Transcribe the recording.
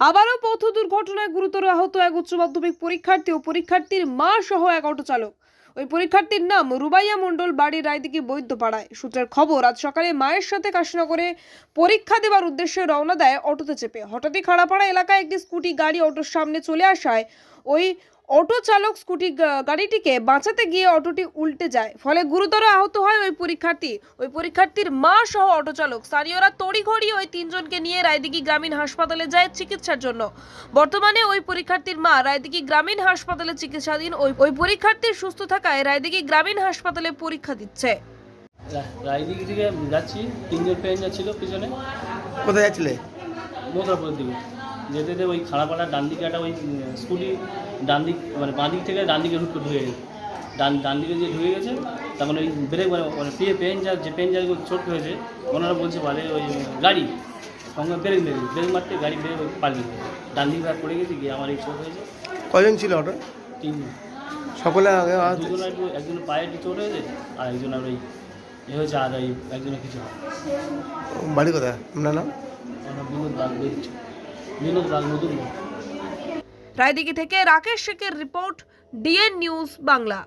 আবারও পথ দুর্ঘটনায় গুরুতর আহত এক উচ্চ মাধ্যমিক পরীক্ষার্থী ও পরীক্ষার্থীর মা সহ এক অটো চালক। ওই পরীক্ষার্থীর নাম রুবাইয়া মণ্ডল, বাড়ির রায়দিকে বৈদ্যপাড়ায়। সূত্রের খবর, আজ সকালে মায়ের সাথে কাশিনগরে পরীক্ষা দেবার উদ্দেশ্যে রওনা দেয় অটোতে চেপে। হঠাৎই খাড়াপাড়া এলাকায় একটি স্কুটি, গাড়ি, অটোর সামনে চলে আসায় ওই অটো চালক স্কুটি গাড়িটিকে বাঁচাতে গিয়ে অটোটি উল্টে যায়। ফলে গুরুতর আহত হয় ওই পরীক্ষার্থী। ওই পরীক্ষার্থীর মা সহ অটো চালক। স্থানীয়রা তড়িঘড়ি ওই তিনজনকে নিয়ে রায়দিঘি গ্রামীণ হাসপাতালে যায় চিকিৎসার জন্য। বর্তমানে ওই পরীক্ষার্থীর মা রায়দিঘি গ্রামীণ হাসপাতালে চিকিৎসাধীন। ওই ওই পরীক্ষার্থীর সুস্থ থাকায় রায়দিঘি গ্রামীণ হাসপাতালে পরীক্ষা দিচ্ছে। রায়দিঘি থেকে যাচ্ছি। তিনজন ট্রেন যাচ্ছিল পিছনে। কোথায় যাচ্ছিলে? মথুরাপুরের দিকে। যেতে যেতে ওই খাড়াপাড়ার ডান দিকে একটা ওই স্কুটি ডান দিক মানে বাঁ দিক থেকে ডান দিকে রুট করে ঢুকে গেছে। ডান ডান দিকে যে ঢুকে গেছে তখন ওই ব্রেক মানে মানে পেয়ে পেন যা যে পেন যা ছোট হয়েছে ওনারা বলছে বলে ওই গাড়ি সঙ্গে ব্রেক মেরে ব্রেক মারতে গাড়ি বেড়ে পালিয়ে গেছে। ডান দিকে পড়ে গেছে গিয়ে আমার এই চোট হয়েছে। কজন ছিল অটো তিন সকলে দুজন একটু একজনের পায়ে একটু চোট হয়েছে আর একজন আর ওই এ হয়েছে আর ওই একজনের কিছু বাড়ি কোথায়? আপনার নাম? বিনোদ বিনোদ রায়দিঘি থেকে রাকেশ শেখের রিপোর্ট ডিএন নিউজ বাংলা।